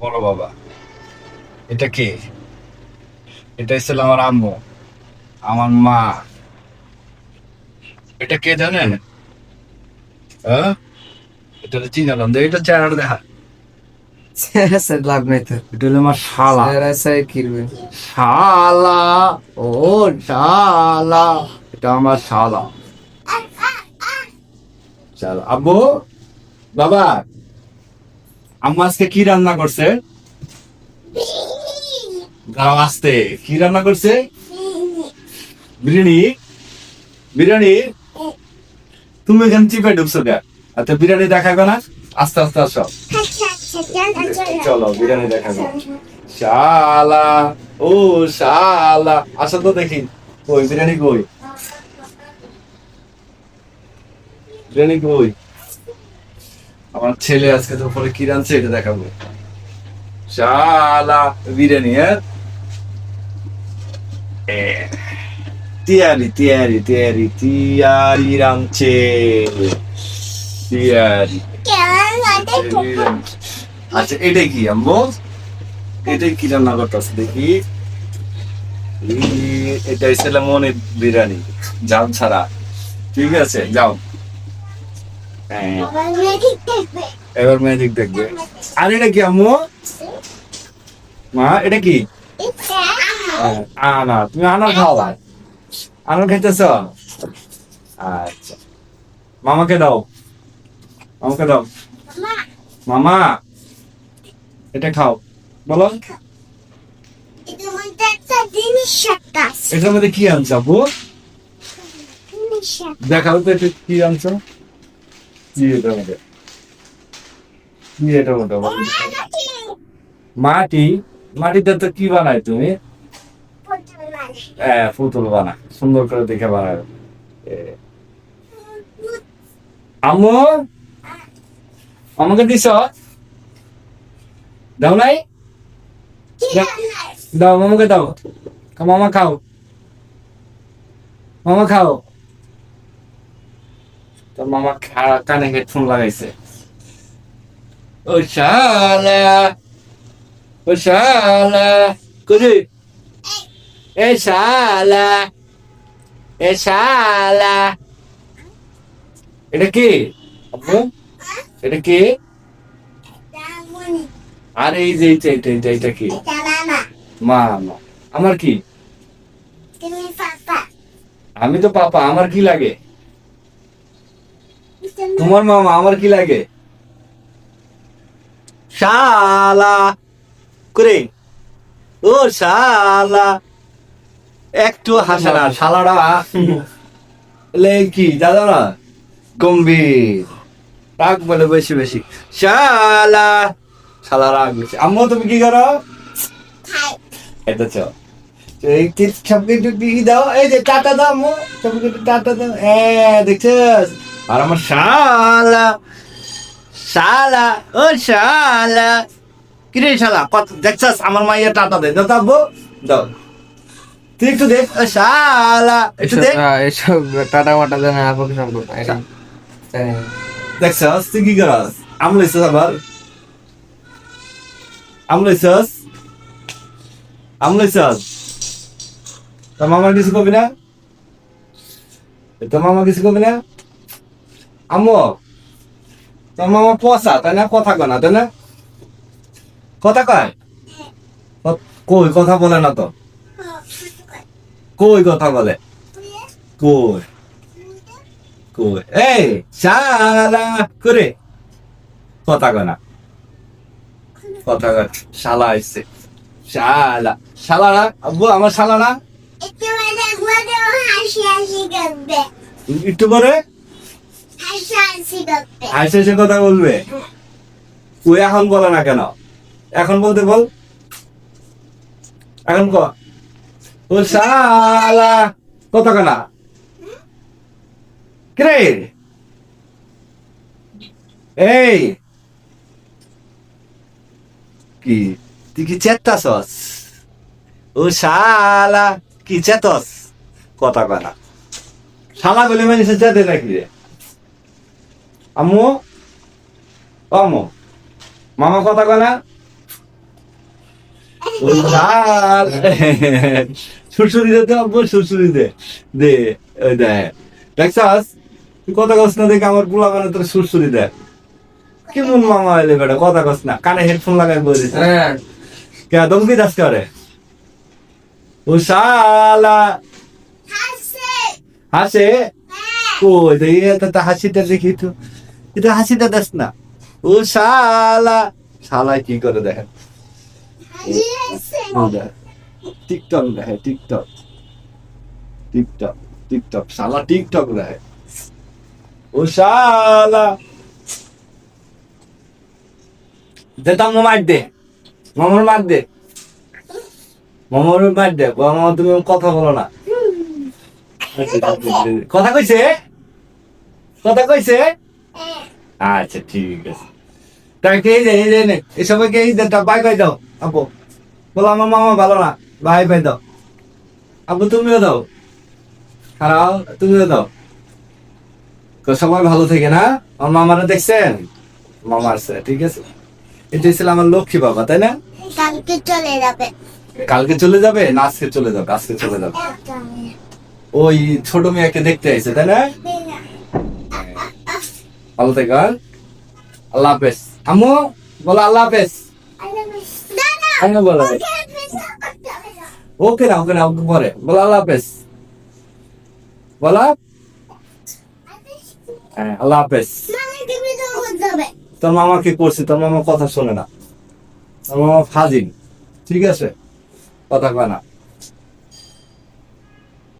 বড় বাবা। এটা কে? এটা ছিল আমার আম্মু আমার মা। এটা কে জানেন? হ্যাঁ? এটা তো চিনালাম এটা চেহারা দেখা লাভ নাই তো। এটা হলো আমার শালা। স্যার স্যার শালা ও শালা এটা আমার শালা। শালা। আব্বু? বাবা? আম্মা আজকে কি রান্না করছে? দাঁড়াও আসতে। কি রান্না করছে? বিরিয়ানি। বিরিয়ানি? তুমি এখানে চিপে ঢুকছো কে আচ্ছা বিরিয়ানি দেখাবে না? আস্তে আস্তে আসো। চলো, বিরিয়ানি দেখাবে। শালা। ও, শালা। আসো তো দেখি। কই, বিরিয়ানি কই? বিরিয়ানি কই? আমার ছেলে আজকে তো পরে কি রাঁধছে এটা দেখাবো। শালা, বিরিয়ানি হ্যাঁ? তিয়ারি তিয়ারি তিয়ারি তিয়ারি রাঁধছে। তিয়ারি। আচ্ছা এটা কি, আম্মু? এটা কি রান্না করতেছে দেখি। এই- এটা হচ্ছে মনে বিরিয়ানি জাল ছাড়া। ঠিক আছে, যাও। এবার ম্যাজিক দেখবে। আর এটা কি আম্মু? মা এটা কি? হ্যাঁ, আনা তুমি আনার খাওয়া আনার খাইতেছ? আচ্ছা। মামাকে দাও। মামাকে দাও। মামা এটা খাও। বলো। এটার মধ্যে কি আনছো আপু দেখাও তো এটা কি আনছো। কি মাটি মাটিতে তো কি বানায় তুমি হ্যাঁ পুতুল বানায় সুন্দর করে দেখে বানায় এ। আম্মু আমাকে দিছ দাও নাই দাও মামাকে দাও মামা খাও মামা খাও তোর মামা কানে হেডফোন লাগাইছে। ও শালা ও শালা করে এ শালা এ শালা। এটা কি? আব্বু এটা কি? আর এই যে এইটা এইটা এইটা এটা কি? মা মা আমার কি? আমি তো পাপা আমার কি লাগে? তোমার মামা, আমার কি লাগে? শালা। করে। ও শালা। একটু হাসে না এলে কি দাদা না গম্ভীর। রাগ বলে বেশি বেশি। শালা। শালা রাগ বেশি। আম্মু, তুমি কি করো? এটা চল এই দাও। এই যে টাটা দাও, আম্মু। সবকে টাটা দাও। হ্যাঁ দেখছিস আর আমার শালা শালা ও শালা। কিরে শালা কত দেখছিস আমার মাইয়া টাটা দে দাও তো আব্বু দাও। তুই একটু দেখ ও শালা একটু দেখ এসব- টাটা মাটা দেন আপকে সম্পর্ক। দেখছস তুই কি করস? আমলাইছস আবার? আমলাইছস আমলাইছস তোর মামা কিছু কবি না? তোর মামা কিছু কবি না? আম্মু তোর মামা পচা তাই না? কথা কয় না তাই না? কথা কয়? কই কথা বলে না তো? কই কথা বলে? কই? কই? এই শালা করে। কথা কয় না। কথা কয় শালা আইছে। শালা। আব্বু আমার একটু পরে? হাসে হাসে কথা বলবে? তুই এখন বলে না কেন? এখন বলতে বল। এখন ক? ও শালা কথা কেনা কিরে? এই! কি তুই কি চেত্তাছস ও শালা কি চেতস? কথা কনা শালা বলে মানুষের চেতে নাকি রে? আম্মু? আম্মু। মামা কথা কনা ও সুরসুরি দে তো আব্বু সুরসুরি দে। দে ওই দে। দেখছাস? তুই কথা কস না দেখে আমার পোলা মানে তোর সুরসুরি দে। কেমন মামা এলে বেটা কথা কস না। কানে হেডফোন লাগাই বলিস হ্যাঁ। কে দমকি দাস করে? ও শালা। হাসে? কই দেখি এটা হাসিটা দেখি তো। এটা হাসিটা দাস না। ও শালা। শালা কি করে দেখেন? টিকটক দেখে টিকটক। TikTok TikTok. শালা টিকটক দেখে। ও শালা। দেতাম মার দে। মামার মার দে। মামার মার দে। মামা তুমি কথা বলো না। কথা কইছে? কথা কইছে? আচ্ছা ঠিক আছে। তাকে এই যে এই যে নে, এই সবাইকে এই দেনটা বাই বাই দাও আপু। বলো আমার মামা ভালো না বাই বাই দাও। আপু তুমিও দাও। তুমিও দাও। তো সবাই ভালো থেকে না? আমার মামারা দেখছেন? মামা আসছে ঠিক আছে। এটা ছিল আমার লক্ষ্মী বাবা তাই না? কালকে চলে যাবে। কালকে চলে যাবে না আজকে চলে যাবে আজকে চলে যাবে। ওই ছোট মেয়েকে দেখতে আইছে তাই না? ভালো থেকে আল্লাহ হাফেজ। আম্মু বলো আল্লাহ হাফেজ। বলো ওকে না ওকে না, ওকে পরে। বলো আল্লাহ হাফেজ। বলো। হ্যাঁ আল্লাহ হাফেজ। তোর মামা কি করছে? তোর মামা কথা শোনে না। তোর মামা ফাজিল। ঠিক আছে? কথা কয় না।